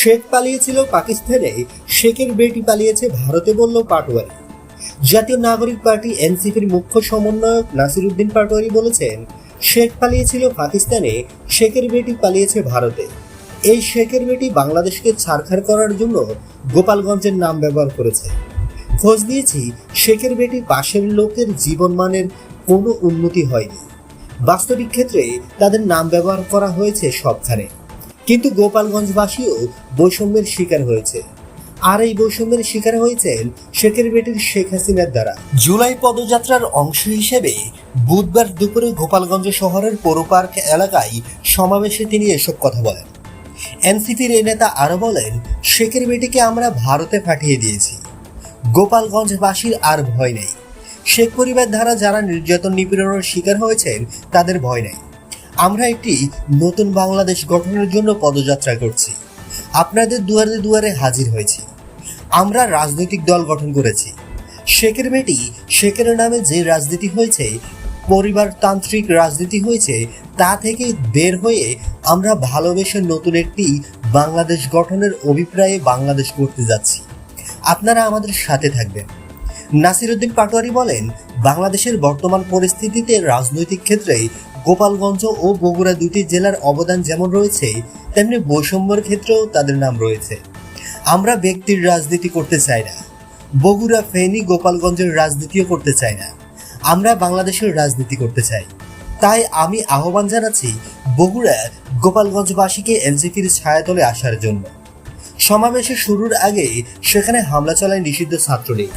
শেখ পালিয়েছিল পাকিস্তানে, শেখের বেটি পালিয়েছে ভারতে বলল পাটোয়ারি। জাতীয় নাগরিক পার্টি এনসিপির মুখ্য সমন্বয়ক নাসিরুদ্দিন পাটোয়ারি বলেছেন, শেখ পালিয়েছিল পাকিস্তানে, শেখের বেটি পালিয়েছে ভারতে। এই শেখের বেটি বাংলাদেশকে ছাড়খাড় করার জন্য গোপালগঞ্জের নাম ব্যবহার করেছে। খোঁজ দিয়েছি শেখের বেটি পাশের লোকের জীবনমানের কোনো উন্নতি হয়নি। বাস্তবিক ক্ষেত্রে তাদের নাম ব্যবহার করা হয়েছে সবখানে। কিন্তু গোপালগঞ্জবাসীও বৈষম্যের শিকার হয়েছে। আর এই বৈষম্যের শিকার হয়েছেন শেখের বেটির শেখ হাসিনার দ্বারা। জুলাই পদযাত্রার অংশ হিসেবে বুধবার দুপুরে গোপালগঞ্জ শহরের পৌর পার্ক এলাকায় সমাবেশে তিনি এসব কথা বলেন। এনসিপির এই নেতা আরও বলেন, শেখের বেটিকে আমরা ভারতে পাঠিয়ে দিয়েছি। গোপালগঞ্জবাসীর আর ভয় নেই। শেখ পরিবার দ্বারা যারা নির্যাতন নিপীড়নের শিকার হয়েছেন, তাদের ভয় নেই। আমরা একটি নতুন বাংলাদেশ গঠনের জন্য পদযাত্রা করছি। আপনাদের দুয়ারে দুয়ারে হাজির হয়েছি। আমরা রাজনৈতিক দল গঠন করেছি। শেখের বেটি শেখের নামে যে রাজনীতি হয়েছে, পরিবারতান্ত্রিক রাজনীতি হয়েছে, তা থেকে বের হয়ে আমরা ভালোবেসে নতুন একটি বাংলাদেশ গঠনের অভিপ্রায়ে বাংলাদেশ করতে যাচ্ছি। আপনারা আমাদের সাথে থাকবেন। নাসিরুদ্দিন পাটোয়ারি বলেন, বাংলাদেশের বর্তমান পরিস্থিতিতে রাজনৈতিক ক্ষেত্রে গোপালগঞ্জ ও বগুড়া দুটি জেলার অবদান যেমন রয়েছে, তেমনি বৈষম্যের ক্ষেত্রেও তাদের নাম রয়েছে। আমরা ব্যক্তির রাজনীতি করতে চাই না। বগুড়া ফেনী গোপালগঞ্জের রাজনীতিও করতে চাই না। আমরা বাংলাদেশের রাজনীতি করতে চাই। তাই আমি আহ্বান জানাচ্ছি বগুড়া গোপালগঞ্জবাসীকে এনসিপির ছায়াতলে আসার জন্য। সমাবেশের শুরুর আগে সেখানে হামলা চালায় নিষিদ্ধ ছাত্রলীগ।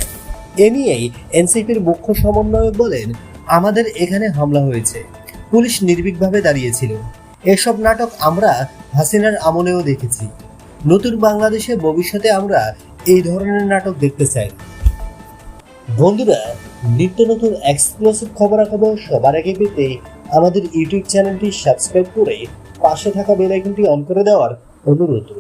এ নিয়েই এনসিপির মুখ্য সমন্বয়ক বলেন, আমাদের এখানে হামলা হয়েছে। পুলিশ নির্ভীকভাবে দাঁড়িয়েছিল। এসব নাটক আমরা হাসিনার আমলেও দেখেছি। নতুন বাংলাদেশে ভবিষ্যতে আমরা এই ধরনের নাটক দেখতে চাই। বন্ধুরা, নিত্য নতুন এক্সক্লুসিভ খবরাখবর সবার আগে পেতে আমাদের ইউটিউব চ্যানেলটি সাবস্ক্রাইব করে পাশে থাকা বেল আইকনটি অন করে দেওয়ার অনুরোধ।